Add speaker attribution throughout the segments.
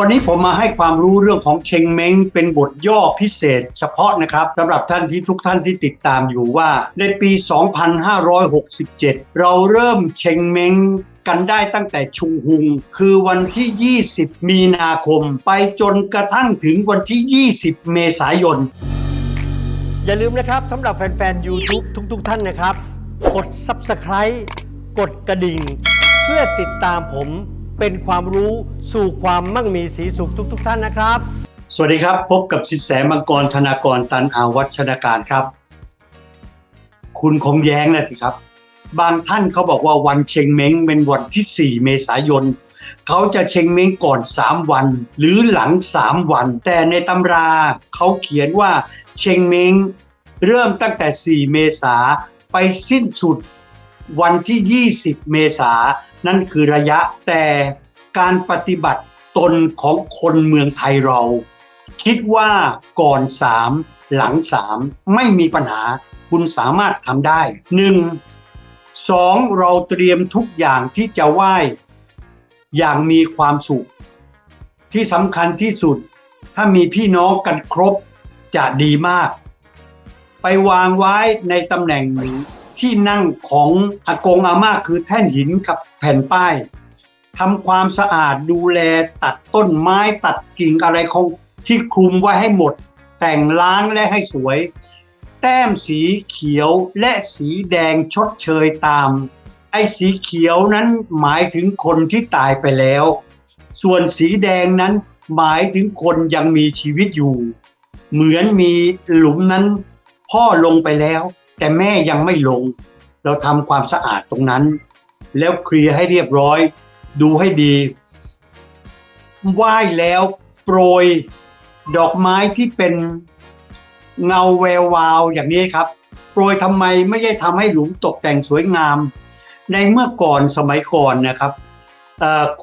Speaker 1: วันนี้ผมมาให้ความรู้เรื่องของเชงเม้งเป็นบทย่อพิเศษเฉพาะนะครับสำหรับท่านที่ทุกท่านที่ติดตามอยู่ว่า ในปี 2567 เราเริ่มเชงเม้งกันได้ตั้งแต่ชูฮุง คือวันที่ 20 มีนาคม ไปจนกระทั่งถึงวันที่ 20 เมษายน
Speaker 2: อย่าลืมนะครับสำหรับแฟนๆ YouTube ทุกๆ ท่านนะครับ กด Subscribe กดกระดิ่ง เพื่อติดตามผม เป็นความรู้สู่ความมั่งมีสีสุขทุก ๆ ท่านนะครับ
Speaker 1: สวัสดีครับ พบกับสินแสมังกรธนากรตันอาวัชนาการครับ คุณคงแย้งนะสิครับ บางท่านเขาบอกว่าวันเชงเม้งเป็นวันที่ 4 เมษายนเขาจะเชงเม้งก่อน 3 วัน หรือหลัง 3 วัน แต่ในตำราเขาเขียนว่าเชงเม้งเริ่มตั้งแต่ 4 เมษาไปสิ้นสุด วันที่ 20 เมษานั่นคือระยะแต่การปฏิบัติตนของคนเมืองไทยเรา คิดว่าก่อน3หลัง3ไม่มีปัญหาคุณสามารถทำได้ 1. 2. เราเตรียมทุกอย่างที่จะไหว้อย่างมีความสุข ที่สำคัญที่สุด ถ้ามีพี่น้องกันครบจะดีมาก ไปวางไว้ในตำแหน่ง ที่นั่งของอากงอาม่าคือแท่นหินกับแผ่นป้ายทำความสะอาดดูแลตัดต้นไม้ตัดกิ่งอะไรของที่คลุมไว้ให้หมด แต่งล้างและให้สวย แต้มสีเขียวและสีแดงชดเชยตาม ไอ้สีเขียวนั้นหมายถึงคนที่ตายไปแล้ว ส่วนสีแดงนั้นหมายถึงคนยังมีชีวิตอยู่ เหมือนมีหลุมนั้นพ่อลงไปแล้ว แต่แม่ยังไม่ลง เราทำความสะอาดตรงนั้น แล้วเคลียร์ให้เรียบร้อย ดูให้ดีไหว้แล้วโปรยดอกไม้ที่เป็นเงาแวววาวอย่างนี้ครับ โปรยทำไมไม่ได้ทำให้หลุมตกแต่งสวยงาม ในเมื่อก่อนสมัยก่อนนะครับ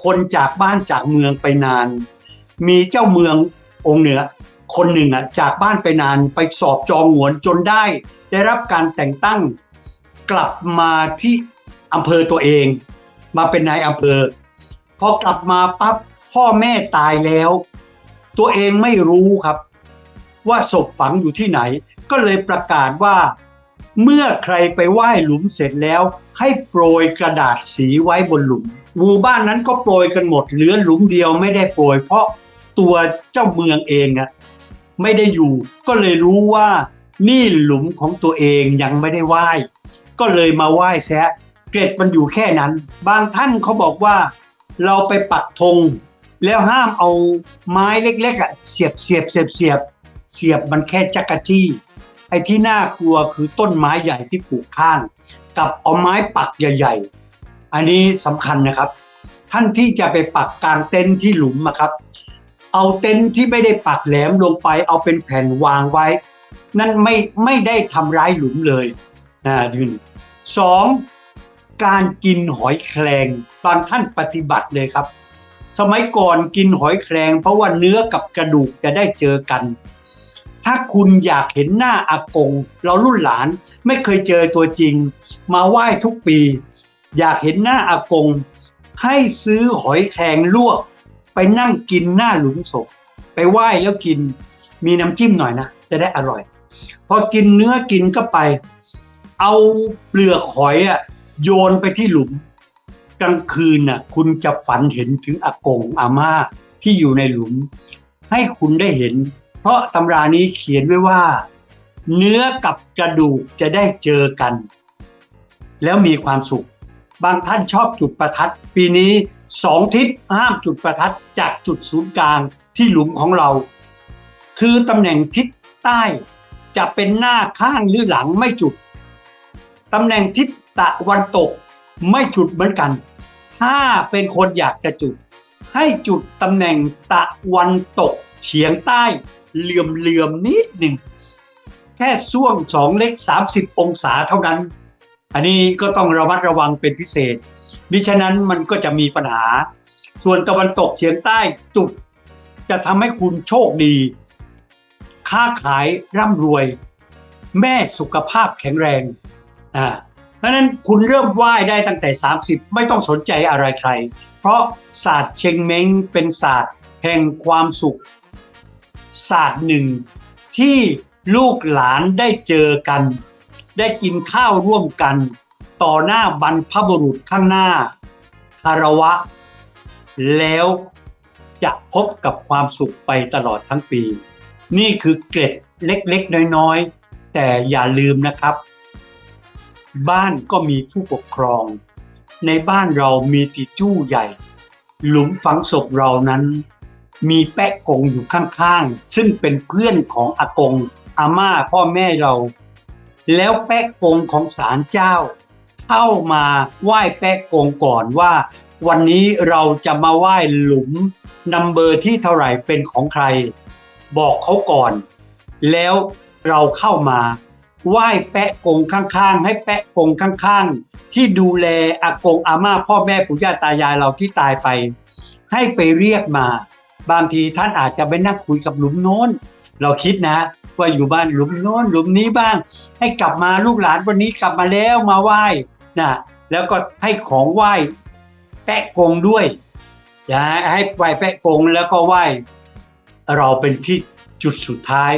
Speaker 1: คนจากบ้านจากเมืองไปนาน มีเจ้าเมืององค์เหนือ คนหนึ่งอะจากบ้านไปนานไปสอบจองหวนจนได้ ได้รับการแต่งตั้งกลับมาที่อำเภอตัวเอง มาเป็นนายอำเภอพอกลับมาปั๊บพ่อแม่ตายแล้ว ตัวเองไม่รู้ครับ ว่าศพฝังอยู่ที่ไหน ก็เลยประกาศว่า เมื่อใครไปไหว้หลุมเสร็จแล้ว ให้โปรยกระดาษสีไว้บนหลุมหมู่บ้านนั้นก็โปรยกันหมดเหลือหลุมเดียวไม่ได้โปรย เพราะตัวเจ้าเมืองเองอะ ไม่ได้อยู่ ก็เลยรู้ว่านี่หลุมของตัวเองยังไม่ได้ไหว้ ก็เลยมาไหว้แซะเกร็ดมันอยู่แค่นั้น บางท่านเขาบอกว่า เราไปปักธงแล้วห้ามเอาไม้เล็กๆอะเสียบเสียบเสียบเสียบเสียบมันแค่จักรจี้ไอ้ที่น่ากลัวคือต้นไม้ใหญ่ที่ปลูกข้าง กับเอาไม้ปักใหญ่ๆ อันนี้สำคัญนะครับ ท่านที่จะไปปักกลางเต็นท์ที่หลุมอะครับ เอาเต็นท์ที่ไม่ได้ปักแหลมลงไป เอาเป็นแผ่นวางไว้ นั่นไม่ไม่ได้ทำร้ายหลุมเลยนะยืนสองการกินหอยแครงบางท่านปฏิบัติเลยครับ สมัยก่อนกินหอยแครง เพราะว่าเนื้อกับกระดูกจะได้เจอกัน ถ้าคุณอยากเห็นหน้าอากง เรารุ่นหลานไม่เคยเจอตัวจริง มาไหว้ทุกปี อยากเห็นหน้าอากง ให้ซื้อหอยแครงลวก ไปนั่งกินหน้าหลุมศพ ไปไหว้แล้วกินมีน้ำจิ้มหน่อยนะ จะได้อร่อย พอกินเนื้อกินก็ไป เอาเปลือกหอยอะโยนไปที่หลุม กลางคืนน่ะคุณจะฝันเห็นถึงอากงอาม่าที่อยู่ในหลุม ให้คุณได้เห็น เพราะตำรานี้เขียนไว้ว่า เนื้อกับกระดูกจะได้เจอกัน แล้วมีความสุข บางท่านชอบจุดประทัด ปีนี้ สองทิศห้ามจุดประทัดจากจุดศูนย์กลางที่หลุมของเรา คือตำแหน่งทิศใต้จะเป็นหน้าข้างหรือหลังไม่จุด ตำแหน่งทิศตะวันตกไม่จุดเหมือนกัน ถ้าเป็นคนอยากจะจุด ให้จุดตำแหน่งตะวันตกเฉียงใต้เหลื่อมเหลื่อมๆนิดหนึ่ง แค่ช่วงสองเล็ก 30 องศาเท่านั้น อันนี้ก็ต้องระมัดระวังเป็นพิเศษมิฉะนั้นมันก็จะมีปัญหา ส่วนตะวันตกเฉียงใต้จุด จะทำให้คุณโชคดี ค้าขายร่ำรวย แม่สุขภาพแข็งแรงอ่าเพราะฉะนั้นคุณเริ่มไหว้ได้ตั้งแต่ 30 ไม่ต้องสนใจอะไรใคร เพราะศาสตร์เชงเม้งเป็นศาสตร์แห่งความสุข ศาสตร์หนึ่งที่ลูกหลานได้เจอกัน ได้กินข้าวร่วมกัน ต่อหน้าบรรพบุรุษข้างหน้าคารวะ แล้วจะพบกับความสุขไปตลอดทั้งปี นี่คือเกร็ดเล็กๆ น้อยๆ แต่อย่าลืมนะครับ บ้านก็มีผู้ปกครอง ในบ้านเรามีติจู้ใหญ่ หลุมฝังศพเรานั้น มีแปะกงอยู่ข้างๆ ซึ่งเป็นเพื่อนของอากงอาม่าพ่อแม่เรา แล้วแปะกงของศาลเจ้า เข้ามาไหว้แปะกงก่อนว่า วันนี้เราจะมาไหว้หลุมนัมเบอร์ที่เท่าไหร่เป็นของใคร บอกเขาก่อน แล้วเราเข้ามาไหว้แปะกงข้างๆ ให้แปะกงข้างๆ ที่ดูแลอากงอาม่าพ่อแม่ปู่ย่าตายายเราที่ตายไป ให้ไปเรียกมา บางทีท่านอาจจะไปนั่งคุยกับหลุมโน้น เราคิดนะว่าอยู่บ้านหลุมโน้นหลุมนี้บ้าง ให้กลับมาลูกหลานวันนี้กลับมาแล้วมาไหว้นะแล้วก็ให้ของไหว้แปะกงด้วยอย่าให้ไหว้แปะกงแล้วก็ไหว้เราเป็นที่จุดสุดท้าย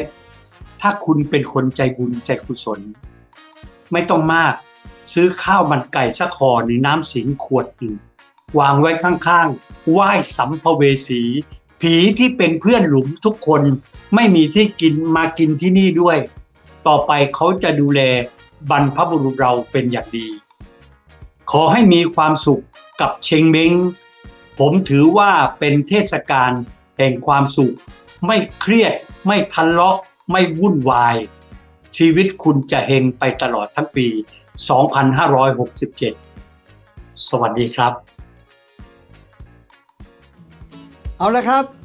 Speaker 1: ถ้าคุณเป็นคนใจบุญใจกุศล ไม่ต้องมาก ซื้อข้าวมันไก่สักห่อหนึ่งน้ำสิงขวดหนึ่งวางไว้ข้างๆไหว้สัมภเวสี ผีที่เป็นเพื่อนหลุมทุกคน ไม่มีที่กินมากินที่นี่ด้วย ต่อไปเขาจะดูแลบรรพบุรุษเราเป็นอย่างดี ขอให้มีความสุขกับเชงเม้ง ผมถือว่าเป็นเทศกาลแห่งความสุข ไม่เครียด ไม่ทะเลาะไม่วุ่นวาย ชีวิตคุณจะเฮงไปตลอดทั้งปี 2567 สวัสดีครับ
Speaker 2: เอาละครับ